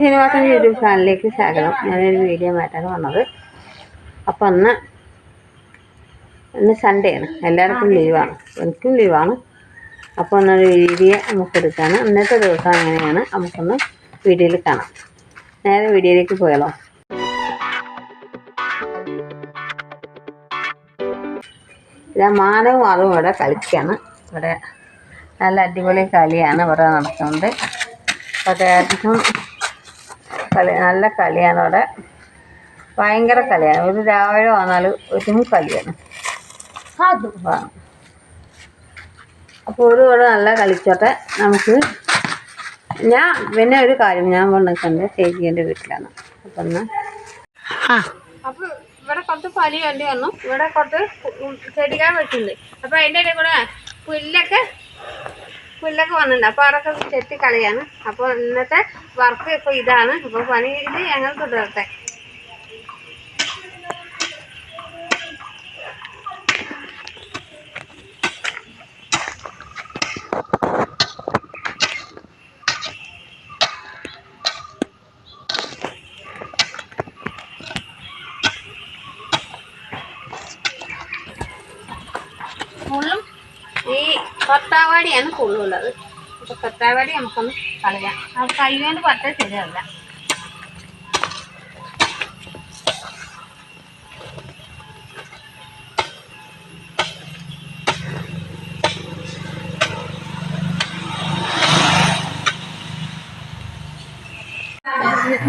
Sreenivasan YouTube ചാനലിലേക്ക് സ്വാഗതം. ഞാനൊരു വീഡിയോ മാറ്റാൻ വന്നത്. അപ്പം അന്ന് ഇന്ന് സൺഡേ ആണ്. എല്ലാവർക്കും ലീവാണ് എനിക്കും ലീവാണ് അപ്പോൾ ഒന്നൊരു വീഡിയോ നമുക്ക് എടുക്കാണ് ഇന്നത്തെ ദിവസം എങ്ങനെയാണ് നമുക്കൊന്ന് വീഡിയോയിൽ കാണാം. നേരെ വീഡിയോയിലേക്ക് പോയാലോ? ഇതാ മാനവും അതും ഇവിടെ കളിക്കുകയാണ് ഇവിടെ നല്ല അടിപൊളി കളിയാണ് ഇവിടെ നടക്കുന്നത് അപ്പോൾ അത്യാവശ്യം കളി നല്ല കളിയാണ് അവിടെ. ഭയങ്കര കളിയാണ്. ഒരു രാവിലെ വന്നാൽ ഒരു കളിയാണ്. അപ്പോൾ ഒരു ഇവിടെ നല്ല കളിച്ചോട്ടെ. നമുക്ക് ഞാൻ പിന്നെ ഒരു കാര്യം ഞാൻ വന്നിട്ടുണ്ട് ചേച്ചിന്റെ വീട്ടിലാണ്. അപ്പം എന്നാൽ അപ്പോൾ ഇവിടെ കുറച്ച് പനി വേണ്ടി വന്നു ഇവിടെ കുറച്ച് ചെടിക്കാൻ വെച്ചിട്ടുണ്ട് അപ്പോൾ അതിന്റെ ഇടയിൽ കൂടെ പുല്ലൊക്കെ പുല്ലൊക്കെ വന്നിട്ടുണ്ട്. അപ്പോൾ അതൊക്കെ ചെത്തി കളയാണ് അപ്പോൾ ഇന്നത്തെ വർക്ക് ഇപ്പോൾ ഇതാണ്. അപ്പോൾ പണി ഇത് ഞങ്ങൾ തുടരട്ടെ. ഈ കൊത്താവാടിയാണ് ഫുള്ളുള്ളത് അപ്പോൾ കൊത്താവാടി നമുക്കൊന്ന് കളയാം. ആ കൈ കൊണ്ട് പറ്റാൻ ശരിയല്ല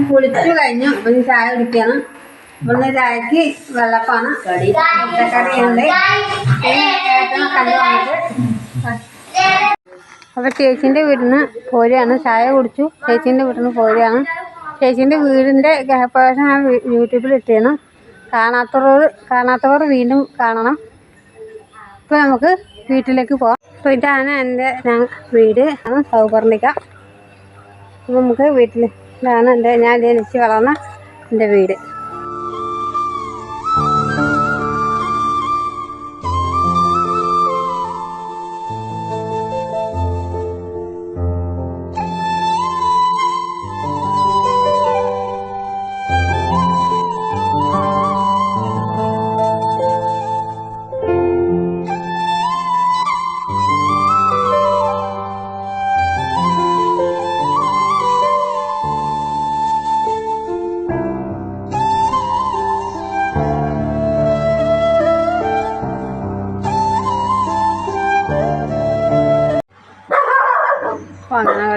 കുളിച്ചു കഴിഞ്ഞു. ഒന്ന് ചായ കുടിക്കണം. ഒന്ന് ചായക്ക് വെള്ളപ്പാണ്. മുട്ടക്കറിയുണ്ട്. ഏട്ടൻ കണ്ടു വന്നിട്ട് അപ്പോൾ ചേച്ചീന്റെ വീട്ടിൽ നിന്ന് പോരുകയാണ്. ചായ കുടിച്ചു. ചേച്ചീന്റെ വീട്ടിൽ നിന്ന് പോരുകയാണ്. ചേച്ചീന്റെ വീടിന്റെ ഗൃഹപ്രവേശനം ഞാൻ യൂട്യൂബിൽ ഇട്ടിരുന്നു. കാണാത്തവർ കാണാത്തവർ വീണ്ടും കാണണം. ഇപ്പോൾ നമുക്ക് വീട്ടിലേക്ക് പോകാം അപ്പോൾ ഇതാണ് എന്റെ വീട്. ആണ് സൗപർണിക. അപ്പോൾ നമുക്ക് വീട്ടിൽ ഇതാണ് എന്റെ ഞാൻ ജനിച്ച് വളർന്ന എന്റെ വീട്.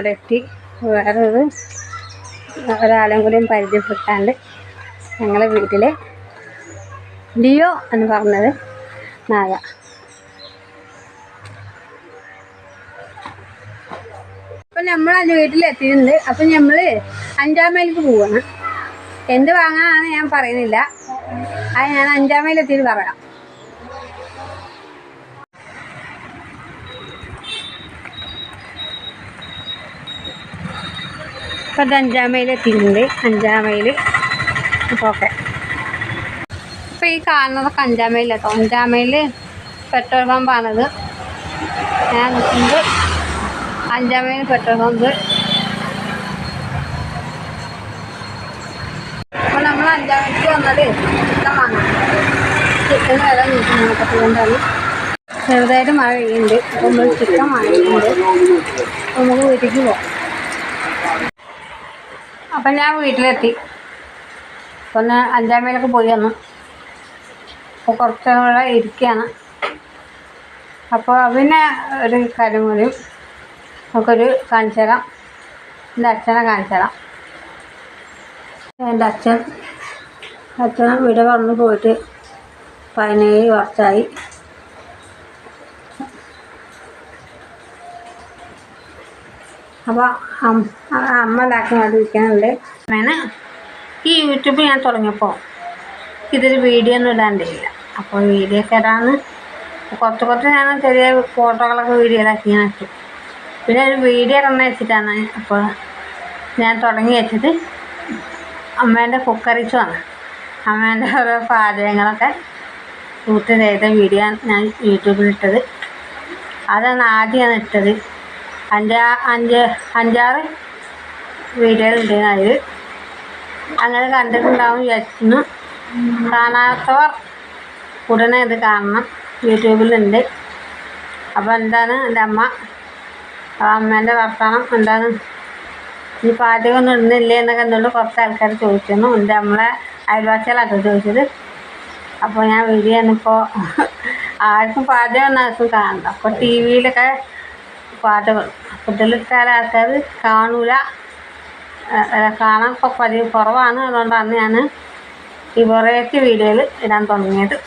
അവിടെ എത്തി വേറൊരു ഒരാളെയും കൂടിയും പരിചയപ്പെട്ടാണ്ട് ഞങ്ങളെ വീട്ടിലെ ലിയോ എന്ന് പറഞ്ഞത് നായ. അപ്പം നമ്മൾ അതിന്റെ വീട്ടിലെത്തിയിട്ടുണ്ട്. അപ്പം നമ്മൾ അഞ്ചാം മൈലിക്ക് പോവാണ്. എന്ത് വാങ്ങാനാണ് ഞാൻ പറയുന്നില്ല. അത് ഞാൻ അഞ്ചാം മൈലെത്തിയിട്ട് പറയാം. ഇപ്പം ഇത് അഞ്ചാം മൈൽ എത്തിയിട്ടുണ്ട് അഞ്ചാം മൈൽ അപ്പോൾ ഓക്കെ അപ്പം ഈ കാണുന്നതൊക്കെ അഞ്ചാം മൈൽ കേട്ടോ അഞ്ചാം മൈൽ പെട്രോൾ പമ്പാണത്. ഞാൻ നിൽക്കുന്നത് അഞ്ചാം മൈൽ പെട്രോൾ പമ്പ്. അപ്പോൾ നമ്മൾ അഞ്ചാം മൈലിക്ക് വന്നത് ചിക്കൻ വാങ്ങാം ചിക്കൻ ചെറുതായിട്ട് മഴ പെയ്യുന്നുണ്ട്. അപ്പോൾ നമ്മൾ ചിക്കൻ വാങ്ങിയിട്ടുണ്ട്. അപ്പോൾ നമുക്ക് വീട്ടിലേക്ക് പോകാം അപ്പം ഞാൻ വീട്ടിലെത്തി. ഒന്ന് അഞ്ചാം മൈലൊക്കെ പോയി വന്നു. അപ്പോൾ കുറച്ച് കൂടെ ഇരിക്കുകയാണ് അപ്പോൾ പിന്നെ ഒരു കാര്യം കൂടി. നമുക്കൊരു കാണിച്ചു തരാം. എന്റെ അച്ഛനെ കാണിച്ചു തരാം. എന്റെ അച്ഛൻ അച്ഛൻ വീട് പറഞ്ഞു പോയിട്ട് പതിനേഴ് വർഷമായി അപ്പോൾ അമ്മ ഇതാക്കി അങ്ങനെ ഈ യൂട്യൂബ് ഞാൻ തുടങ്ങിയപ്പോൾ ഇതൊരു വീഡിയോ ഒന്നും ഇടാണ്ടില്ല അപ്പോൾ വീഡിയോ ഒക്കെ ഇടാന്ന് കുറച്ച് കുറച്ച് ഞാൻ ചെറിയ ഫോട്ടോകളൊക്കെ വീഡിയോ ഇതാക്കി ഞാൻ ഇട്ടു. പിന്നെ ഒരു വീഡിയോ ഇടണം വെച്ചിട്ടാണ് അപ്പോൾ ഞാൻ തുടങ്ങി വെച്ചിട്ട് അമ്മേന്റെ കുക്കറിച്ച് വന്നു അമ്മേന്റെ ഓരോ പാചകങ്ങളൊക്കെ ഷൂട്ട് ചെയ്ത വീഡിയോ ഞാൻ യൂട്യൂബിലിട്ടത് അതാണ് ആദ്യമാണ് ഇട്ടത്. അഞ്ചാ അഞ്ച് അഞ്ചാറ് വീഡിയോകളുണ്ട് അതിൽ അങ്ങനെ കണ്ടിട്ടുണ്ടാവും വിചാരിക്കുന്നു. കാണാത്തവർ ഉടനെ ഇത് കാണണം. യൂട്യൂബിലുണ്ട്. അപ്പോൾ എന്താണ് എന്റെ അമ്മ? അമ്മേന്റെ വർത്തമാനം എന്താണ്? ഈ പാചകമൊന്നും ഇടുന്നില്ലേ എന്നൊക്കെ എന്നോട് കുറച്ച് ആൾക്കാർ ചോദിച്ചിരുന്നു. എന്റെ നമ്മളെ അയൽവാസികളൊക്കെ ചോദിച്ചത്. അപ്പോൾ ഞാൻ വീഡിയോ ഇപ്പോൾ ആർക്കും പാചകം ആർക്കും കാണണ്ട. അപ്പോൾ ടി വിയിലൊക്കെ പാചകം കുട്ടികളിട്ടാൽ ആൾക്കാർ കാണൂല കാണാൻ പതിവ് കുറവാണ്. അതുകൊണ്ടാണ് ഞാൻ ഈ വെറൈറ്റി വീഡിയോയിൽ ഇടാൻ തുടങ്ങിയത്.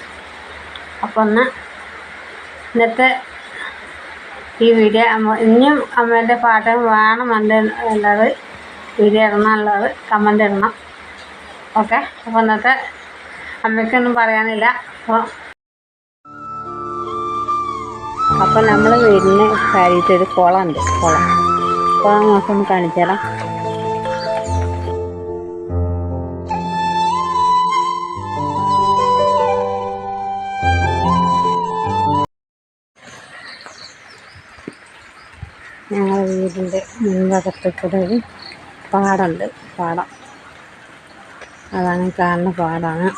അപ്പോൾ ഒന്ന് ഇന്നത്തെ ഈ വീഡിയോ അമ്മ ഇനിയും അമ്മേന്റെ പാട്ട് വേണം എന്റെ ഉള്ളത് വീഡിയോ ഇടണം ഉള്ളത് കമന്റ് ഇടണം. ഓക്കെ അപ്പോൾ ഇന്നത്തെ അമ്മയ്ക്കൊന്നും പറയാനില്ല. അപ്പോൾ അപ്പോൾ നമ്മൾ വീടിന് കാര്യത്തൊരു കുളമുണ്ട്. കുളം. കുളം നമുക്കൊന്ന് കാണിച്ചു തരാം. ഞങ്ങളുടെ വീടിന്റെ മുൻഭാഗത്ത് കൂടെ ഒരു പാടമുണ്ട്. പാടം. അതാണ് കാണുന്ന പാടാണ്.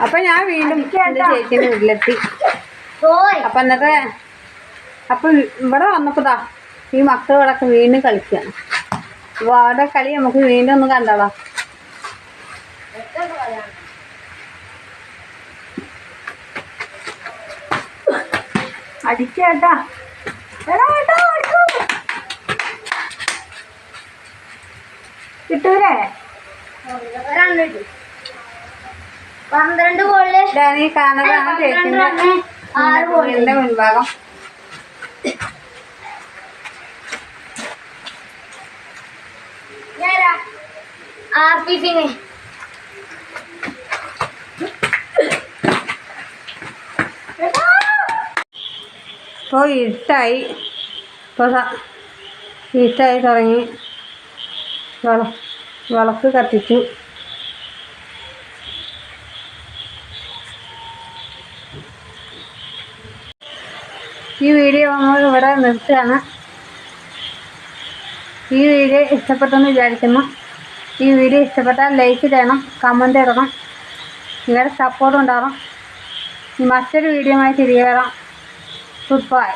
അപ്പൊ ഞാൻ വീണ്ടും ചേച്ചിന്റെ വീട്ടിലെത്തി. അപ്പൊ എന്നിട്ട് അപ്പൊ ഇവിടെ വന്നപ്പോതാ ഈ മക്കളോടൊക്കെ വീണ്ടും കളിക്കുകയാണ് അപ്പൊ അവരുടെ കളി നമുക്ക് വീണ്ടും ഒന്ന് കണ്ടോളാം അടിച്ചേട്ടാ എടാ ഏട്ടാ അടിക്കൂ. കിട്ടൂലേ? പന്ത്രണ്ട് ബോളിൽ ഡാനി കാണുന്നതാണ് ചേച്ചിന്റെ ആറ് ബോളിൽ വീടിന്റെ മുൻഭാഗം. ആർ പി ഇട്ടായി ഇപ്പോൾ ഇരുട്ടായി. ഇപ്പോൾ ദാ ഇരുട്ടായി തുടങ്ങി. വിള വിളക്ക് കത്തിച്ചു. ഈ വീഡിയോ നമ്മൾ ഇവിടെ നിർത്തുകയാണ്. ഈ വീഡിയോ ഇഷ്ടപ്പെട്ടെന്ന് വിചാരിക്കുന്നു. ഈ വീഡിയോ ഇഷ്ടപ്പെട്ടാൽ ലൈക്ക് ചെയ്യണം കമന്റ് ഇടണം. നിങ്ങളുടെ സപ്പോർട്ട് ഉണ്ടാകണം മറ്റൊരു വീഡിയോ ആയി തിരികെ വരാം. Good bye